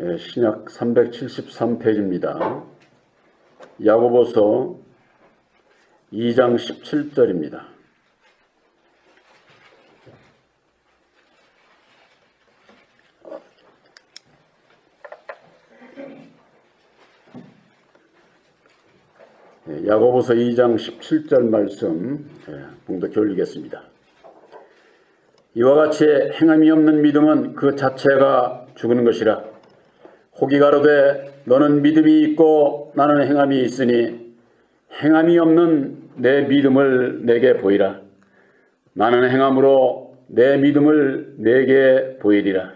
예, 신약 373페이지입니다. 야고보서 2장 17절입니다. 예, 야고보서 2장 17절 말씀 예, 봉독해 올리겠습니다. 이와 같이 행함이 없는 믿음은 그 자체가 죽는 것이라. 혹이 가로되 너는 믿음이 있고 나는 행함이 있으니 행함이 없는 내 믿음을 내게 보이라. 나는 행함으로 내 믿음을 내게 보이리라.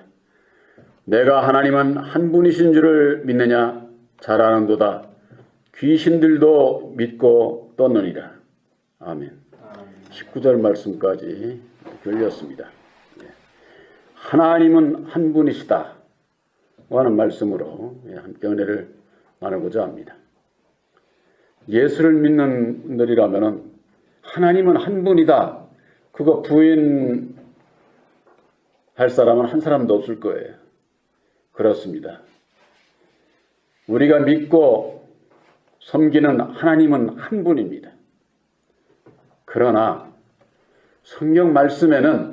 내가 하나님은 한 분이신 줄을 믿느냐? 잘 아는도다. 귀신들도 믿고 떴느니라. 아멘. 19절 말씀까지 들렸습니다. 예. 하나님은 한 분이시다. 하는 말씀으로 예, 함께 은혜를 나누고자 합니다. 예수를 믿는 분들이라면 하나님은 한 분이다. 그거 부인할 사람은 한 사람도 없을 거예요. 그렇습니다. 우리가 믿고 섬기는 하나님은 한 분입니다. 그러나 성경 말씀에는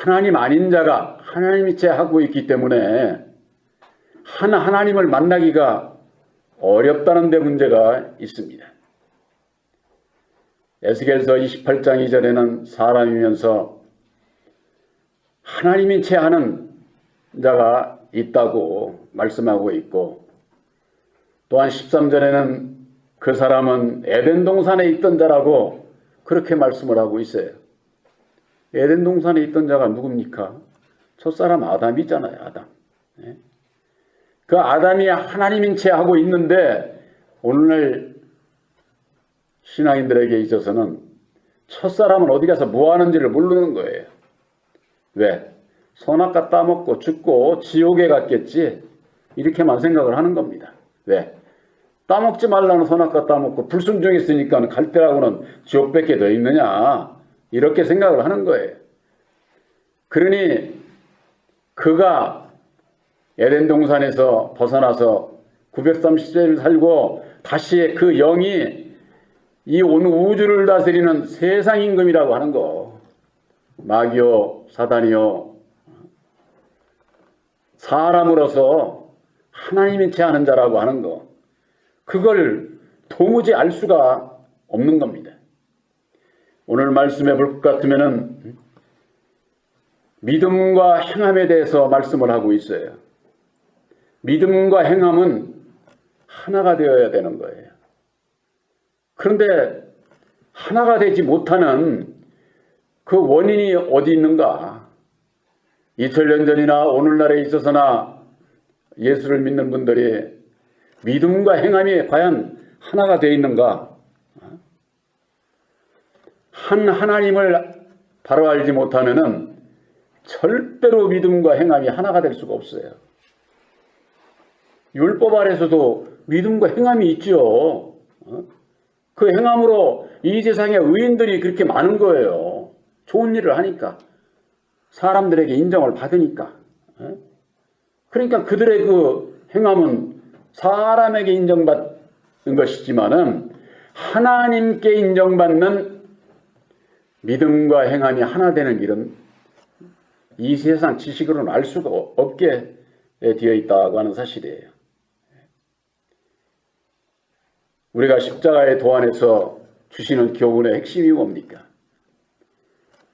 하나님 아닌 자가 하나님이 제하고 있기 때문에 한 하나님을 만나기가 어렵다는 데 문제가 있습니다. 에스겔서 28장 2절에는 사람이면서 하나님이 제하는 자가 있다고 말씀하고 있고 또한 13절에는 그 사람은 에덴 동산에 있던 자라고 그렇게 말씀을 하고 있어요. 에덴 동산에 있던 자가 누굽니까? 첫사람 아담이잖아요, 아담. 예? 그 아담이 하나님인 채 하고 있는데 오늘날 신앙인들에게 있어서는 첫사람은 어디 가서 뭐 하는지를 모르는 거예요. 왜? 선악과 따먹고 죽고 지옥에 갔겠지. 이렇게만 생각을 하는 겁니다. 왜? 따먹지 말라는 선악과 따먹고 불순종했으니까 갈 때라고는 지옥밖에 더 있느냐. 이렇게 생각을 하는 거예요. 그러니 그가 에덴 동산에서 벗어나서 930세를 살고 다시 그 영이 이 온 우주를 다스리는 세상 임금이라고 하는 거. 마귀요, 사단이요, 사람으로서 하나님이 체하는 자라고 하는 거. 그걸 도무지 알 수가 없는 겁니다. 오늘 말씀해 볼 것 같으면은 믿음과 행함에 대해서 말씀을 하고 있어요. 믿음과 행함은 하나가 되어야 되는 거예요. 그런데 하나가 되지 못하는 그 원인이 어디 있는가? 2000년 전이나 오늘날에 있어서나 예수를 믿는 분들이 믿음과 행함이 과연 하나가 되어 있는가? 한 하나님을 바로 알지 못하면은 절대로 믿음과 행함이 하나가 될 수가 없어요. 율법 아래서도 믿음과 행함이 있죠. 그 행함으로 이 세상에 의인들이 그렇게 많은 거예요. 좋은 일을 하니까. 사람들에게 인정을 받으니까. 그러니까 그들의 그 행함은 사람에게 인정받는 것이지만은 하나님께 인정받는 믿음과 행함이 하나 되는 일은 이 세상 지식으로는 알 수가 없게 되어 있다고 하는 사실이에요. 우리가 십자가의 도안에서 주시는 교훈의 핵심이 뭡니까?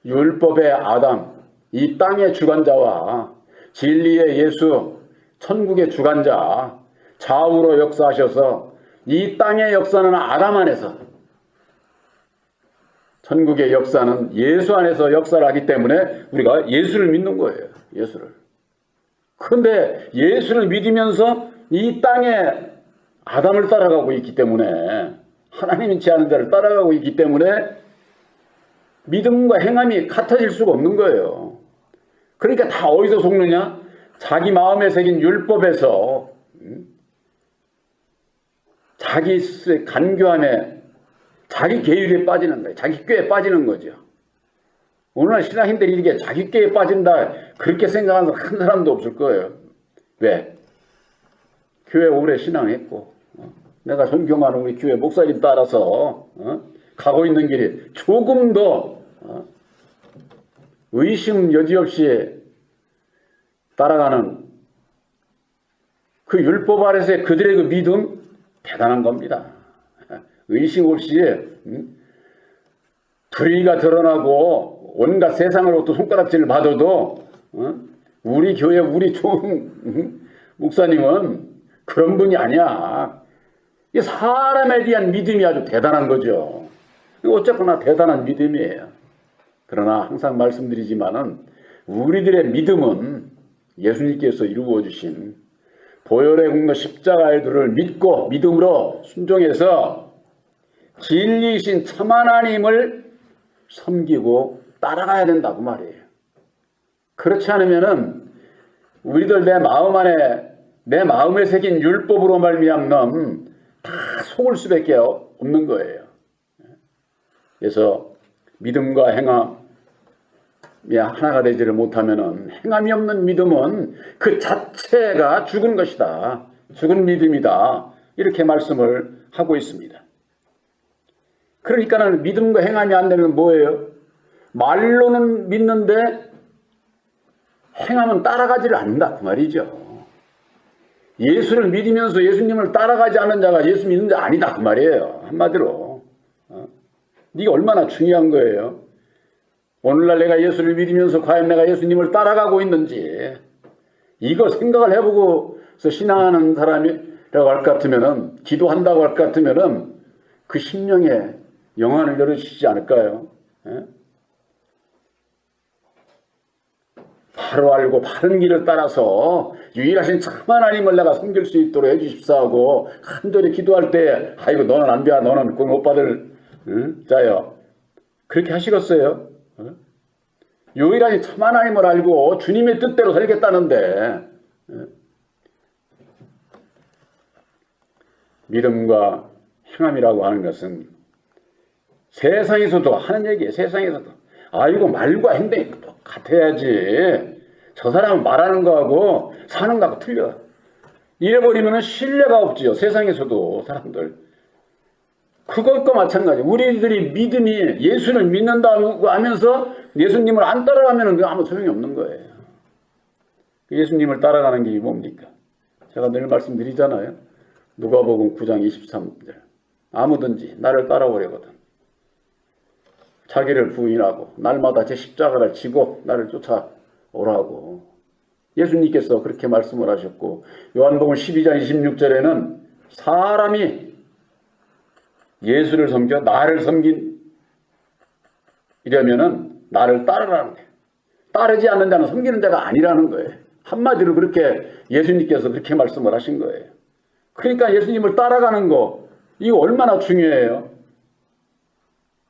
율법의 아담, 이 땅의 주관자와 진리의 예수, 천국의 주관자, 좌우로 역사하셔서 이 땅의 역사는 아담 안에서 천국의 역사는 예수 안에서 역사를 하기 때문에 우리가 예수를 믿는 거예요. 예수를. 그런데 예수를 믿으면서 이 땅에 아담을 따라가고 있기 때문에 하나님이 지하는 자를 따라가고 있기 때문에 믿음과 행함이 같아질 수가 없는 거예요. 그러니까 다 어디서 속느냐? 자기 마음에 새긴 율법에서 음? 자기 간교함에 자기 계율에 빠지는 거예요. 자기 꾀에 빠지는 거죠. 오늘날 신앙인들이 이렇게 자기 꾀에 빠진다 그렇게 생각하는 한 사람도 없을 거예요. 왜? 교회 오래 신앙했고 어? 내가 존경하는 우리 교회 목사님 따라서 어? 가고 있는 길이 조금 더 어? 의심 여지없이 따라가는 그 율법 아래서의 그들의 그 믿음 대단한 겁니다. 의심 없이 음? 불의가 드러나고 온갖 세상으로부터 손가락질을 받아도 어? 우리 교회 우리 좋은 음? 목사님은 그런 분이 아니야. 이 사람에 대한 믿음이 아주 대단한 거죠. 어쨌거나 대단한 믿음이에요. 그러나 항상 말씀드리지만은 우리들의 믿음은 예수님께서 이루어 주신 보혈의 공로 십자가의 도를 믿고 믿음으로 순종해서 진리이신 참 하나님을 섬기고 따라가야 된다고 말이에요. 그렇지 않으면은 우리들 내 마음 안에 내 마음에 새긴 율법으로 말미암는 다 속을 수밖에 없는 거예요. 그래서 믿음과 행함이 하나가 되지를 못하면은 행함이 없는 믿음은 그 자체가 죽은 것이다. 죽은 믿음이다. 이렇게 말씀을 하고 있습니다. 그러니까는 믿음과 행함이 안건 뭐예요? 말로는 믿는데 행함은 따라가지를 않는다 그 말이죠. 예수를 믿으면서 예수님을 따라가지 않는 자가 예수 믿는 자 아니다 그 말이에요. 한마디로. 어? 이게 얼마나 중요한 거예요. 오늘날 내가 예수를 믿으면서 과연 내가 예수님을 따라가고 있는지 이거 생각을 해보고서 신앙하는 사람이라고 할 것 같으면은 기도한다고 할 것 같으면은 그 심령에 영안을 열어주시지 않을까요? 예? 바로 알고 바른 길을 따라서 유일하신 참 하나님을 내가 섬길 수 있도록 해주십사하고 한절에 기도할 때 아이고 너는 안 돼, 너는 그못 받을 응? 자요. 그렇게 하시겠어요? 어? 유일하신 참 하나님을 알고 주님의 뜻대로 살겠다는데 어? 믿음과 행함이라고 하는 것은 세상에서도 하는 얘기예요. 세상에서도 아이고 말과 행동이 똑같아야지. 저 사람은 말하는 거하고 사는 거하고 틀려. 이래버리면 신뢰가 없지요. 세상에서도 사람들. 그것과 마찬가지. 우리들이 믿음이 예수를 믿는다고 하면서 예수님을 안 따라가면 아무 소용이 없는 거예요. 예수님을 따라가는 게 뭡니까? 제가 늘 말씀드리잖아요. 누가복음 9장 23절. 아무든지 나를 따라오려거든. 자기를 부인하고 날마다 제 십자가를 지고 나를 쫓아오라고 예수님께서 그렇게 말씀을 하셨고 요한복음 12장 26절에는 사람이 예수를 섬겨 나를 섬긴 이러면은 나를 따르라는 거예요. 따르지 않는 자는 섬기는 자가 아니라는 거예요. 한마디로 그렇게 예수님께서 그렇게 말씀을 하신 거예요. 그러니까 예수님을 따라가는 거 이거 얼마나 중요해요.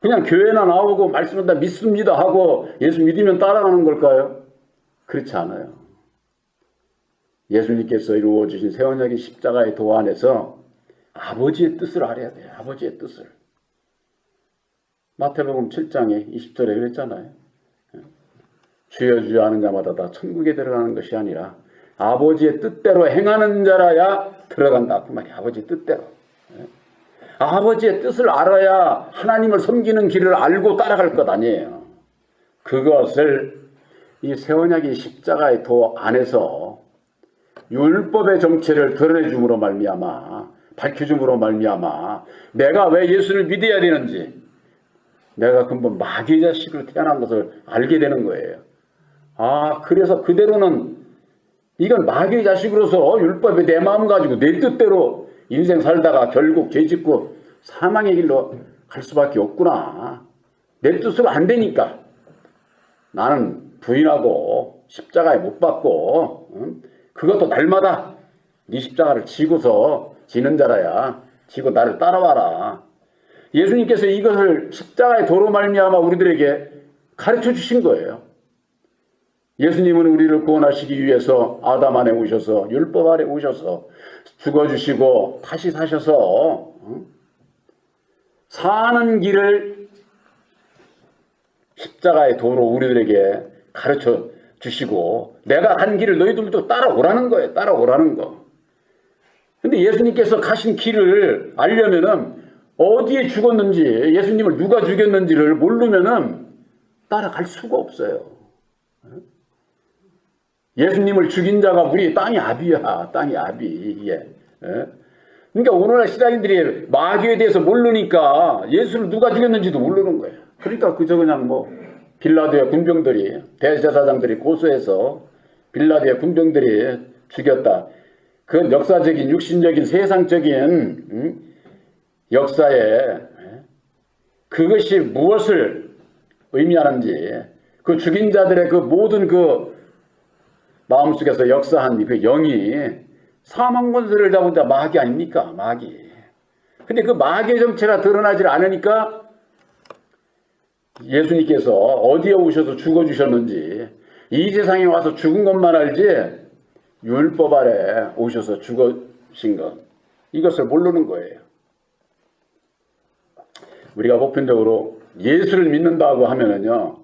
그냥 교회나 나오고 말씀을 다 믿습니다 하고 예수 믿으면 따라가는 걸까요? 그렇지 않아요. 예수님께서 이루어 주신 세원역의 십자가의 도 안에서 아버지의 뜻을 알아야 돼요. 아버지의 뜻을. 마태복음 7장에 20절에 그랬잖아요. 주여 주여 하는 자마다 다 천국에 들어가는 것이 아니라 아버지의 뜻대로 행하는 자라야 들어간다. 그 말이 아버지의 뜻대로. 아버지의 뜻을 알아야 하나님을 섬기는 길을 알고 따라갈 것 아니에요. 그것을 이 세원약이 십자가의 도 안에서 율법의 정체를 드러내줌으로 말미암아 밝혀줌으로 말미암아 내가 왜 예수를 믿어야 되는지 내가 근본 마귀 자식으로 태어난 것을 알게 되는 거예요. 아 그래서 그대로는 이건 마귀 자식으로서 율법에 내 마음 가지고 내 뜻대로 인생 살다가 결국 죄 짓고 사망의 길로 갈 수밖에 없구나. 내 뜻으로 안 되니까 나는 부인하고 십자가에 못 박고 응? 그것도 날마다 네 십자가를 지고서 지는 자라야 지고 나를 따라와라. 예수님께서 이것을 십자가의 도로 말미암아 우리들에게 가르쳐 주신 거예요. 예수님은 우리를 구원하시기 위해서 아담 안에 오셔서 율법 아래 오셔서 죽어주시고 다시 사셔서 사는 길을 십자가의 도로 우리들에게 가르쳐 주시고 내가 한 길을 너희들도 따라오라는 거예요. 따라오라는 거. 근데 예수님께서 가신 길을 알려면은 어디에 죽었는지 예수님을 누가 죽였는지를 모르면은 따라갈 수가 없어요. 예수님을 죽인 자가 우리 땅이 아비야. 땅이 아비. 이게. 예? 그러니까 오늘날 신앙인들이 마귀에 대해서 모르니까 예수를 누가 죽였는지도 모르는 거예요. 그러니까 그저 그냥 뭐 빌라도의 군병들이 대제사장들이 고소해서 빌라도의 군병들이 죽였다. 그 역사적인 육신적인 세상적인 음, 역사에 예? 그것이 무엇을 의미하는지 그 죽인 자들의 그 모든 그 마음속에서 역사한 그 영이 사망 권세를 잡은 자 마귀 아닙니까? 마귀. 근데 그 마귀의 정체가 드러나질 않으니까 예수님께서 어디에 오셔서 죽어주셨는지 이 세상에 와서 죽은 것만 알지 율법 아래 오셔서 죽으신 것 이것을 모르는 거예요. 우리가 보편적으로 예수를 믿는다고 하면은요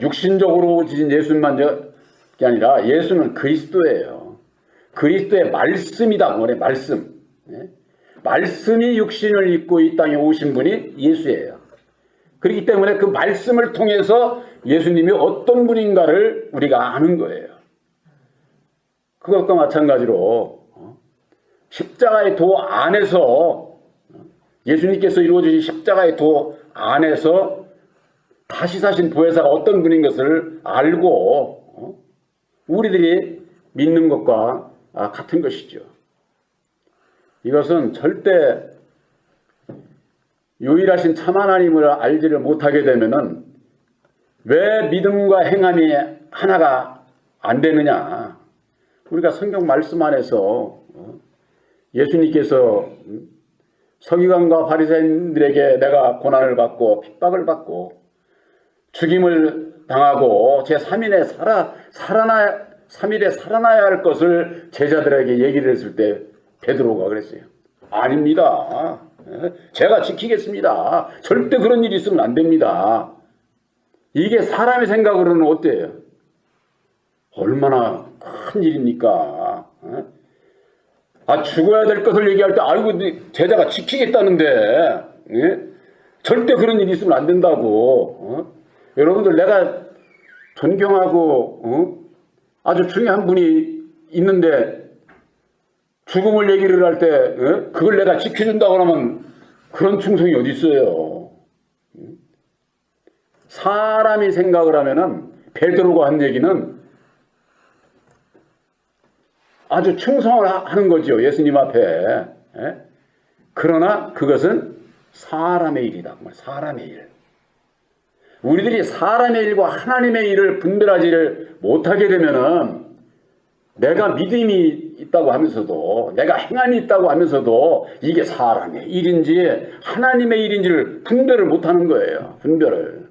육신적으로 지진 예수님만 게 아니라 예수는 그리스도예요. 그리스도의 말씀이다. 뭐래 말씀. 예? 말씀이 육신을 입고 이 땅에 오신 분이 예수예요. 그렇기 때문에 그 말씀을 통해서 예수님이 어떤 분인가를 우리가 아는 거예요. 그것과 마찬가지로 어? 십자가의 도 안에서 어? 예수님께서 이루어주신 십자가의 도 안에서 다시 사신 보혜사가 어떤 분인 것을 알고 어? 우리들이 믿는 것과 아, 같은 것이죠. 이것은 절대 유일하신 참 하나님을 알지를 못하게 되면은 왜 믿음과 행함이 하나가 안 되느냐? 우리가 성경 말씀 안에서 어, 예수님께서 음, 서기관과 바리새인들에게 내가 고난을 받고 핍박을 받고 죽임을 당하고 제 3일에 살아 살아나 3일에 살아나야 할 것을 제자들에게 얘기를 했을 때 베드로가 그랬어요. 아닙니다. 예? 제가 지키겠습니다. 절대 그런 일이 있으면 안 됩니다. 이게 사람의 생각으로는 어때요? 얼마나 큰 일입니까? 예? 아 죽어야 될 것을 얘기할 때 아이고 제자가 지키겠다는데 예? 절대 그런 일이 있으면 안 된다고. 어? 여러분들 내가 존경하고 어? 아주 중요한 분이 있는데 죽음을 얘기를 할 때 그걸 내가 지켜준다고 하면 그런 충성이 어디 있어요? 사람이 생각을 하면은 베드로가 한 얘기는 아주 충성을 하는 거죠 예수님 앞에. 그러나 그것은 사람의 일이다. 사람의 일. 우리들이 사람의 일과 하나님의 일을 분별하지를 못하게 되면은 내가 믿음이 있다고 하면서도 내가 행함이 있다고 하면서도 이게 사람의 일인지 하나님의 일인지를 분별을 못하는 거예요. 분별을.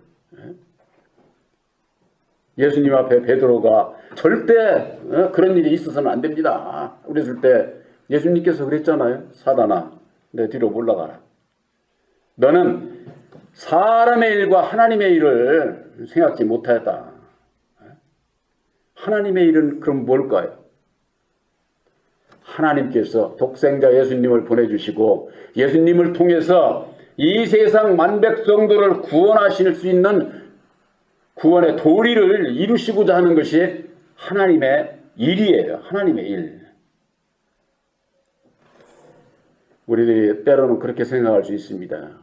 예수님 앞에 베드로가 절대 어, 그런 일이 있어서는 안 됩니다. 그랬을 때 예수님께서 그랬잖아요. 사단아, 내 뒤로 올라가라. 너는 사람의 일과 하나님의 일을 생각지 못하였다. 하나님의 일은 그럼 뭘까요? 하나님께서 독생자 예수님을 보내주시고 예수님을 통해서 이 세상 만백성들을 구원하실 수 있는 구원의 도리를 이루시고자 하는 것이 하나님의 일이에요. 하나님의 일. 우리들이 때로는 그렇게 생각할 수 있습니다.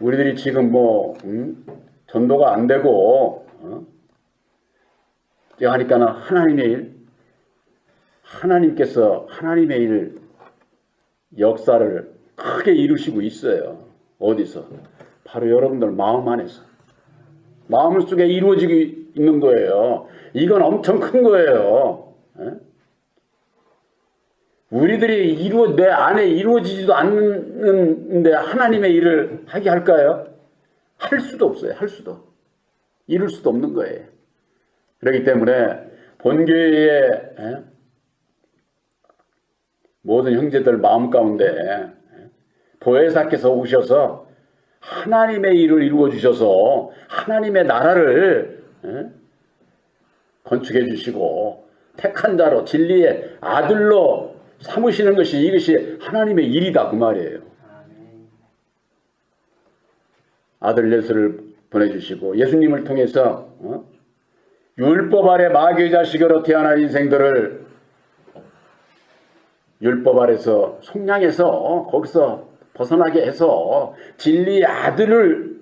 우리들이 지금 뭐 음? 전도가 안 되고 어? 하니까는 하나님의 일, 하나님께서 하나님의 일 역사를 크게 이루시고 있어요. 어디서? 바로 여러분들 마음 안에서. 마음 속에 이루어지고 있는 거예요. 이건 엄청 큰 거예요. 에? 우리들이 이루어 내 안에 이루어지지도 않는데 하나님의 일을 하게 할까요? 할 수도 없어요. 할 수도 이룰 수도 없는 거예요. 그렇기 때문에 본교회의 모든 형제들 마음 가운데 보혜사께서 오셔서 하나님의 일을 이루어 주셔서 하나님의 나라를 건축해 주시고 택한 자로 진리의 아들로 삼으시는 것이 이것이 하나님의 일이다 그 말이에요. 아들 예수를 보내주시고 예수님을 통해서 어? 율법 아래 마귀의 자식으로 태어난 인생들을 율법 아래서 속량해서 거기서 벗어나게 해서 진리의 아들을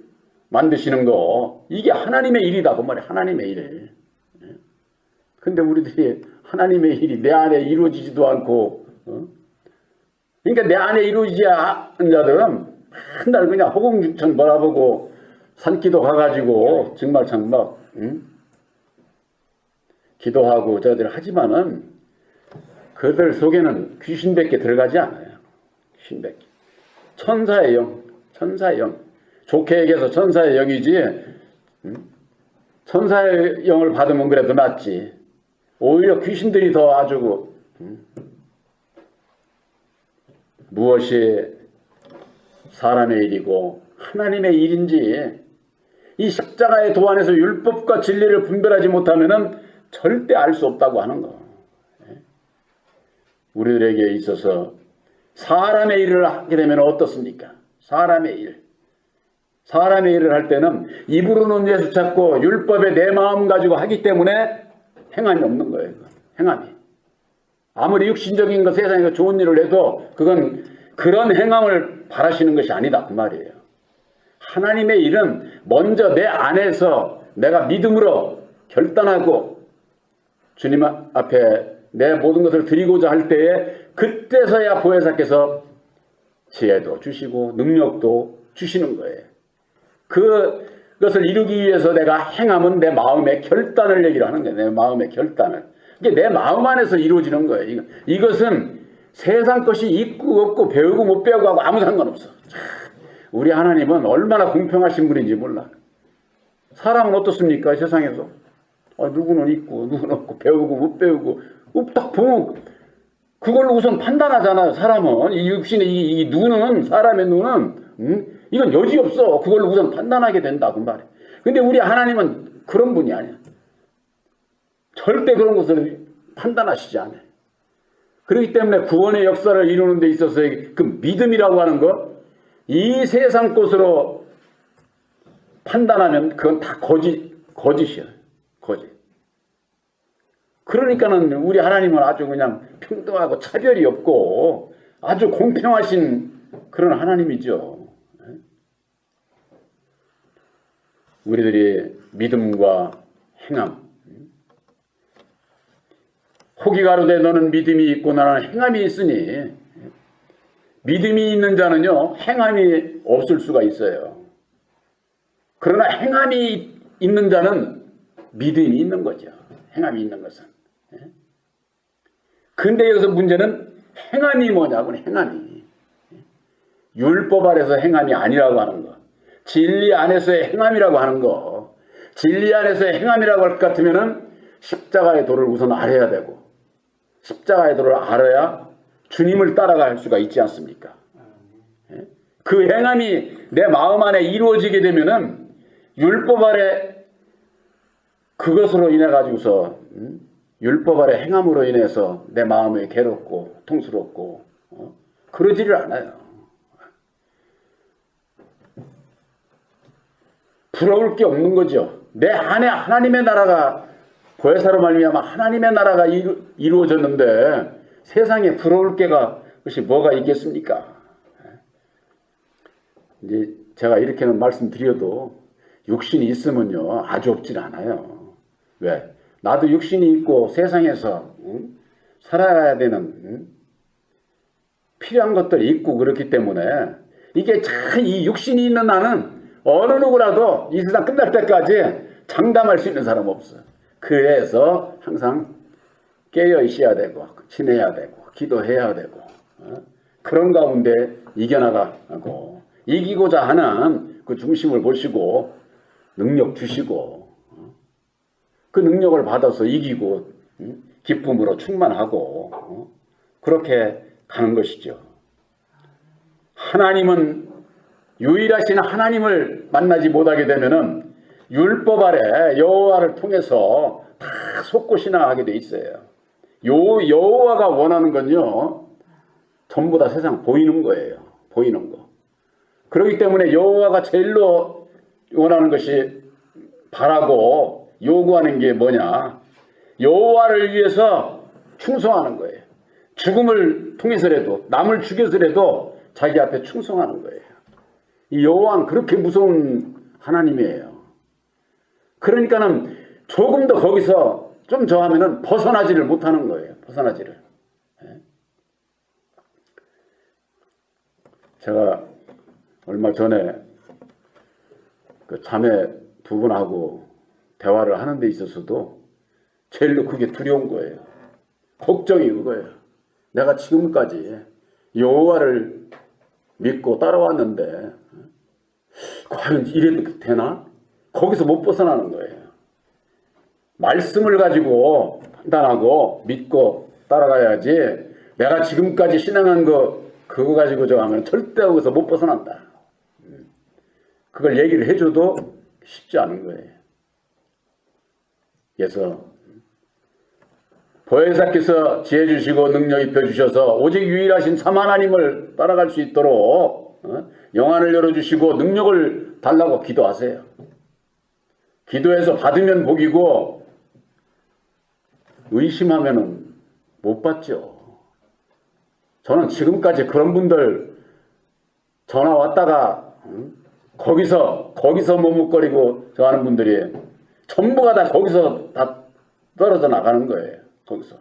만드시는 거 이게 하나님의 일이다 그 말이야 하나님의 일. 근데 우리들이 하나님의 일이 내 안에 이루어지지도 않고 어? 그러니까 내 안에 이루어지지 않은 자들은 맨날 그냥 허공중천 바라보고 산기도 가가지고 정말 참막 응? 기도하고 저들 하지만은 그들 속에는 귀신밖에 들어가지 않아요. 귀신밖에. 천사의 영, 천사의 영. 좋게 얘기해서 천사의 영이지. 응? 천사의 영을 받으면 그래도 낫지. 오히려 귀신들이 더 아주 응? 무엇이 사람의 일이고 하나님의 일인지 이 십자가의 도 안에서 율법과 진리를 분별하지 못하면은 절대 알 수 없다고 하는 거. 우리들에게 있어서 사람의 일을 하게 되면 어떻습니까? 사람의 일. 사람의 일을 할 때는 입으로는 예수 찾고 율법에 내 마음 가지고 하기 때문에 행함이 없는 거예요. 행함이. 아무리 육신적인 것 세상에서 좋은 일을 해도 그건 그런 행함을 바라시는 것이 아니다 그 말이에요. 하나님의 일은 먼저 내 안에서 내가 믿음으로 결단하고 주님 앞에 내 모든 것을 드리고자 할 때에 그때서야 보혜사께서 지혜도 주시고 능력도 주시는 거예요. 그것을 이루기 위해서 내가 행함은 내 마음의 결단을 얘기를 하는 거예요. 내 마음의 결단을. 이게 내 마음 안에서 이루어지는 거예요. 이것은 세상 것이 있고 없고 배우고 못 배우고 하고 아무 상관없어. 우리 하나님은 얼마나 공평하신 분인지 몰라. 사람은 어떻습니까? 세상에서. 아, 누구는 있고 누구는 없고 배우고 못 배우고 딱 보면 그걸로 우선 판단하잖아요. 사람은 이 육신의 이, 이 눈은 사람의 눈은 음? 이건 여지 없어. 그걸로 우선 판단하게 된다 그 말이야. 근데 우리 하나님은 그런 분이 아니야. 절대 그런 것을 판단하시지 않아요. 그렇기 때문에 구원의 역사를 이루는 데 있어서의 그 믿음이라고 하는 것, 이 세상 것으로 판단하면 그건 다 거짓, 거짓이야. 거짓. 그러니까는 우리 하나님은 아주 그냥 평등하고 차별이 없고 아주 공평하신 그런 하나님이죠. 우리들이 믿음과 행함. 혹이 가로되 너는 믿음이 있고 나는 행함이 있으니 믿음이 있는 자는요 행함이 없을 수가 있어요. 그러나 행함이 있는 자는 믿음이 있는 거죠. 행함이 있는 것은. 근데 여기서 문제는 행함이 뭐냐고 행함이. 율법 아래서 행함이 아니라고 하는 거. 진리 안에서의 행함이라고 하는 거. 진리 안에서의 행함이라고 할 것 같으면은 십자가의 도를 우선 알아야 되고 십자가의 도를 알아야 주님을 따라갈 수가 있지 않습니까? 예? 그 행함이 내 마음 안에 이루어지게 되면은 율법 아래 그것으로 인해 가지고서 음? 율법 아래 행함으로 인해서 내 마음이 괴롭고 통스럽고 어? 그러지를 않아요. 부러울 게 없는 거죠. 내 안에 하나님의 나라가 보혜사로 말미암아 하나님의 나라가 이루, 이루 어졌는데 세상에 부러울 게가 것이 뭐가 있겠습니까? 이제 제가 이렇게는 말씀드려도 육신이 있으면요 아주 없진 않아요. 왜? 나도 육신이 있고 세상에서 응? 살아야 되는 응? 필요한 것들이 있고 그렇기 때문에 이게 참 이 육신이 있는 나는 어느 누구라도 이 세상 끝날 때까지 장담할 수 있는 사람 없어. 그래서 항상 깨어 있어야 되고 지내야 되고 기도해야 되고 어? 그런 가운데 이겨나가고 이기고자 하는 그 중심을 보시고 능력 주시고 어? 그 능력을 받아서 이기고 음? 기쁨으로 충만하고 어? 그렇게 가는 것이죠. 하나님은 유일하신 하나님을 만나지 못하게 되면은 율법 아래 여호와를 통해서 다 속고 신앙하게 돼 있어요. 요 여호와가 원하는 건요. 전부 다 세상 보이는 거예요. 보이는 거. 그렇기 때문에 여호와가 제일로 원하는 것이 바라고 요구하는 게 뭐냐? 여호와를 위해서 충성하는 거예요. 죽음을 통해서라도 남을 죽여서라도 자기 앞에 충성하는 거예요. 이 여호와는 그렇게 무서운 하나님이에요. 그러니까는 조금 더 거기서 좀 저 하면은 벗어나지를 못하는 거예요. 벗어나지를. 예? 제가 얼마 전에 그 자매 두 분하고 대화를 하는 데 있어서도 제일로 그게 두려운 거예요. 걱정이 그거예요. 내가 지금까지 여호와를 믿고 따라왔는데 과연 이래도 되나? 거기서 못 벗어나는 거예요. 말씀을 가지고 판단하고 믿고 따라가야지 내가 지금까지 신앙한 거 그거 가지고 저 하면 절대 거기서 못 벗어난다. 그걸 얘기를 해줘도 쉽지 않은 거예요. 그래서 보혜사께서 지혜 주시고 능력 입혀 주셔서 오직 유일하신 참 하나님을 따라갈 수 있도록 어? 영안을 열어 주시고 능력을 달라고 기도하세요. 기도해서 받으면 복이고 의심하면은 못 받죠. 저는 지금까지 그런 분들 전화 왔다가 응? 거기서 거기서 머뭇거리고 저 하는 분들이 전부가 다 거기서 다 떨어져 나가는 거예요. 거기서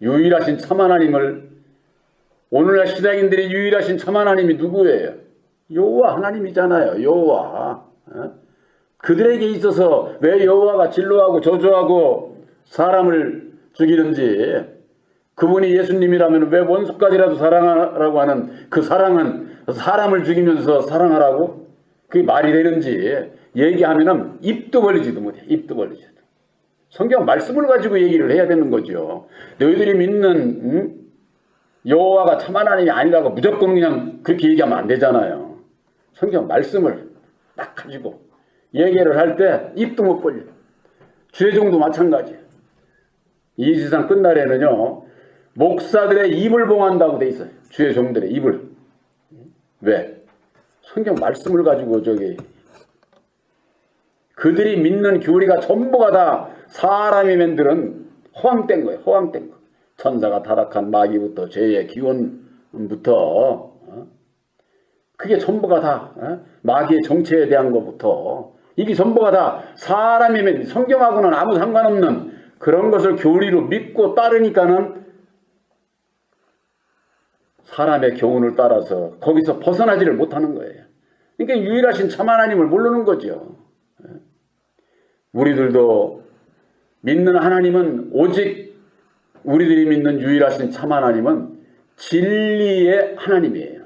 유일하신 참 하나님을 오늘날 신앙인들이 유일하신 참 하나님이 누구예요? 여호와 하나님이잖아요. 여호와. 어? 그들에게 있어서 왜 여호와가 진로하고 저주하고 사람을 죽이는지 그분이 예수님이라면 왜 원수까지라도 사랑하라고 하는 그 사랑은 사람을 죽이면서 사랑하라고 그게 말이 되는지 얘기하면은 입도 벌리지도 못해. 입도 벌리지도. 성경 말씀을 가지고 얘기를 해야 되는 거죠. 너희들이 믿는 음? 여호와가 참 하나님이 아니라고 무조건 그냥 그렇게 얘기하면 안 되잖아요. 성경 말씀을 딱 가지고 얘기를 할 때 입도 못 벌려. 주의종도 마찬가지. 이 세상 끝날에는요 목사들의 입을 봉한다고 돼 있어요. 주의 종들의 입을. 왜? 성경 말씀을 가지고 저기 그들이 믿는 교리가 전부가 다 사람이 만드는 허황된 거예요. 허황된 거. 천사가 타락한 마귀부터 죄의 기원부터 어? 그게 전부가 다 어? 마귀의 정체에 대한 것부터 이게 전부가 다 사람이 만든 성경하고는 아무 상관없는 그런 것을 교리로 믿고 따르니까는 사람의 교훈을 따라서 거기서 벗어나지를 못하는 거예요. 그러니까 유일하신 참 하나님을 모르는 거죠. 우리들도 믿는 하나님은 오직 우리들이 믿는 유일하신 참 하나님은 진리의 하나님이에요.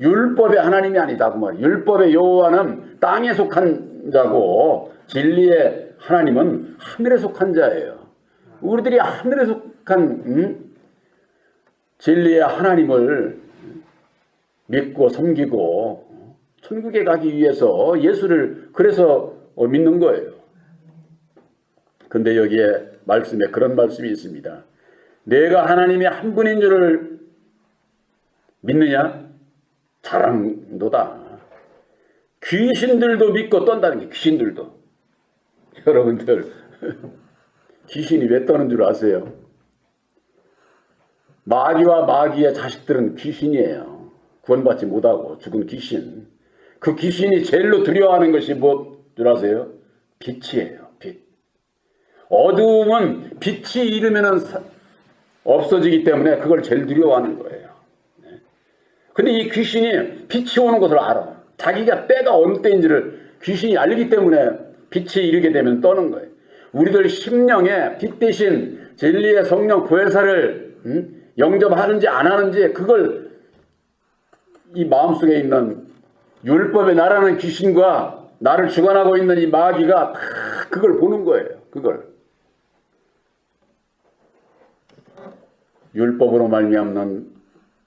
율법의 하나님이 아니다 그 말이에요. 율법의 여호와는 땅에 속한 자고 진리의 하나님은 하늘에 속한 자예요. 우리들이 하늘에 속한 음? 진리의 하나님을 믿고 섬기고 천국에 가기 위해서 예수를 그래서 믿는 거예요. 근데 여기에 말씀에 그런 말씀이 있습니다. 내가 하나님이 한 분인 줄을 믿느냐? 자랑도다. 귀신들도 믿고 떤다는 게 귀신들도. 여러분들 귀신이 왜 떠는 줄 아세요? 마귀와 마귀의 자식들은 귀신이에요. 구원받지 못하고 죽은 귀신. 그 귀신이 제일로 두려워하는 것이 무엇 줄 아세요? 빛이에요. 빛. 어두움은 빛이 이르면 없어지기 때문에 그걸 제일 두려워하는 거예요. 네. 근데 이 귀신이 빛이 오는 것을 알아. 자기가 때가 어느 때인지를 귀신이 알기 때문에 빛이 이르게 되면 떠는 거예요. 우리들 심령에 빛 대신 진리의 성령 구회사를 음? 영접하는지 안 하는지 그걸 이 마음속에 있는 율법의 나라는 귀신과 나를 주관하고 있는 이 마귀가 다 그걸 보는 거예요. 그걸. 율법으로 말미암는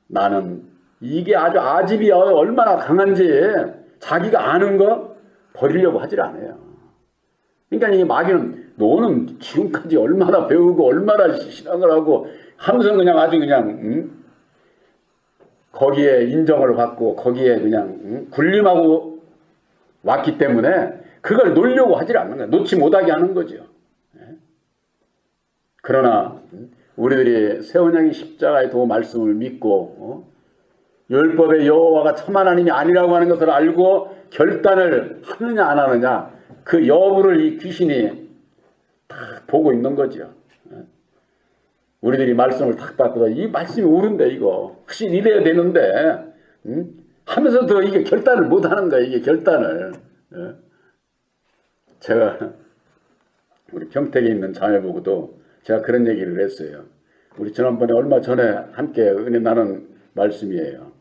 나는 이게 아주 아집이 얼마나 강한지 자기가 아는 거 버리려고 하질 않아요. 그러니까 이 마귀는 너는 지금까지 얼마나 배우고 얼마나 신앙을 하고 하면서 그냥 아주 그냥 응? 거기에 인정을 받고 거기에 그냥 응? 군림하고 왔기 때문에 그걸 놓으려고 하질 않는 거야. 놓지 못하게 하는 거죠. 예? 그러나 응? 우리들이 세원양이 십자가의 도 말씀을 믿고 어? 율법의 여호와가 참 하나님이 아니라고 하는 것을 알고 결단을 하느냐 안 하느냐 그 여부를 이 귀신이 다 보고 있는 거죠. 예? 우리들이 말씀을 탁 받고서 이 말씀이 옳은데 이거 확실히 이래야 되는데 응? 하면서도 이게 결단을 못 하는 거야 이게 결단을 예? 제가 우리 평택에 있는 자매 보고도 제가 그런 얘기를 했어요. 우리 지난번에 얼마 전에 함께 은혜 나눈 말씀이에요.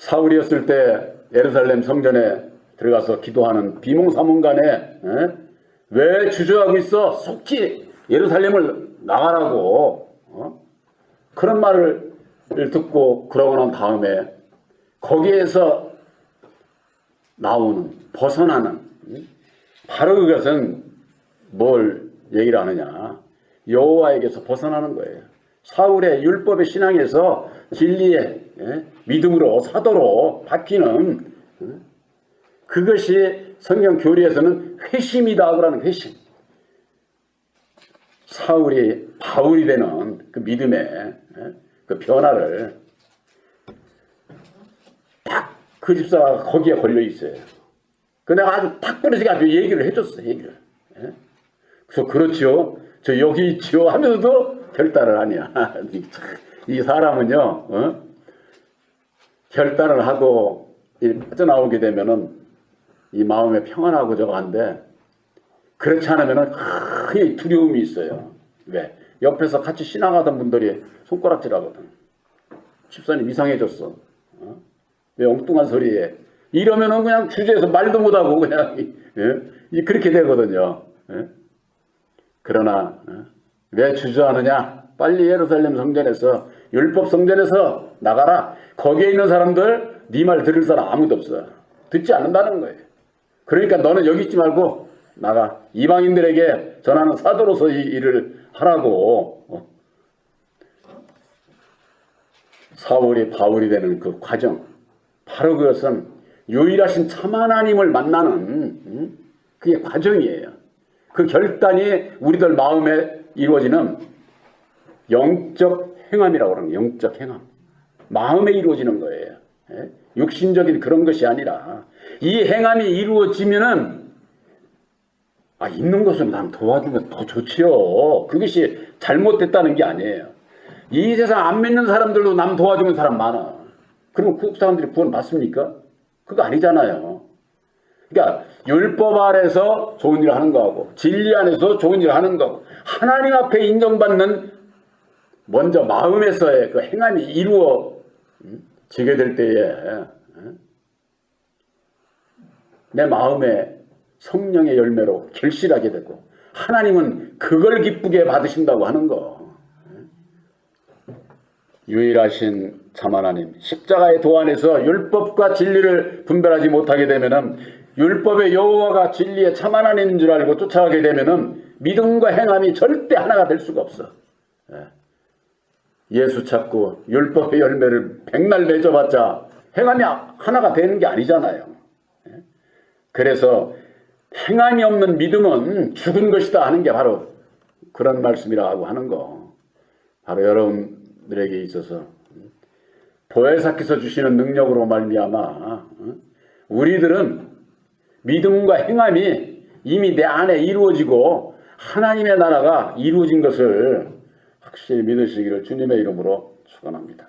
예? 사울이었을 때 예루살렘 성전에 들어가서 기도하는 비몽사몽간에 예? 왜 주저하고 있어? 속히 예루살렘을 나가라고 어? 그런 말을 듣고 그러고 난 다음에 거기에서 나오는 벗어나는 음? 바로 그것은 뭘 얘기를 하느냐 여호와에게서 벗어나는 거예요. 사울의 율법의 신앙에서 진리의 예? 믿음으로 사도로 바뀌는 음? 그것이 성경 교리에서는 회심이다 그러는 회심. 사울이 바울이 되는 그 믿음의 예? 그 변화를 딱 그 집사가 거기에 걸려 있어요. 그 내가 아주 탁 부러지게 아주 얘기를 해줬어 얘기를. 예? 그래서 그렇지요. 저 여기 있지요 하면서도 결단을 하냐. 이 사람은요. 어? 결단을 하고 이 빠져나오게 되면은 이 마음에 평안하고 저거 한데 그렇지 않으면은 크게 두려움이 있어요. 왜? 옆에서 같이 신앙하던 분들이 손가락질 하거든. 집사님 이상해졌어. 어? 왜 엉뚱한 소리에? 이러면은 그냥 주제에서 말도 못하고 그냥 예? 이 그렇게 되거든요. 예? 그러나 어? 왜 주저하느냐? 빨리 예루살렘 성전에서 율법 성전에서 나가라. 거기에 있는 사람들 네 말 들을 사람 아무도 없어. 듣지 않는다는 거예요. 그러니까 너는 여기 있지 말고 나가 이방인들에게 전하는 사도로서 이 일을 하라고 어? 사울이 바울이 되는 그 과정 바로 그것은 유일하신 참 하나님을 만나는 음? 그게 과정이에요. 그 결단이 우리들 마음에 이루어지는 영적 행함이라고 하는. 영적 행함. 마음에 이루어지는 거예요. 예? 육신적인 그런 것이 아니라 이 행함이 이루어지면은 아 있는 것을 남 도와주면 더 좋지요. 그것이 잘못됐다는 게 아니에요. 이 세상 안 믿는 사람들도 남 도와주는 사람 많아. 그럼 그 사람들이 구원 받습니까? 그거 아니잖아요. 그러니까 율법 아래서 좋은 일을 하는 거하고 진리 안에서 좋은 일을 하는 거하고 하나님 앞에 인정받는 먼저 마음에서의 그 행함이 이루어지게 될 때에 내 마음에 성령의 열매로 결실하게 되고 하나님은 그걸 기쁘게 받으신다고 하는 거. 유일하신 참 하나님 십자가의 도안에서 율법과 진리를 분별하지 못하게 되면은 율법의 여호와가 진리의 참 하나님인 줄 알고 쫓아가게 되면은 믿음과 행함이 절대 하나가 될 수가 없어. 예. 예수 찾고 율법의 열매를 백날 맺어봤자 행함이 하나가 되는 게 아니잖아요. 예. 그래서 행함이 없는 믿음은 죽은 것이다 하는 게 바로 그런 말씀이라고 하는 거. 바로 여러분들에게 있어서 보혜사께서 주시는 능력으로 말미암아 어? 우리들은 믿음과 행함이 이미 내 안에 이루어지고 하나님의 나라가 이루어진 것을 확실히 믿으시기를 주님의 이름으로 축원합니다.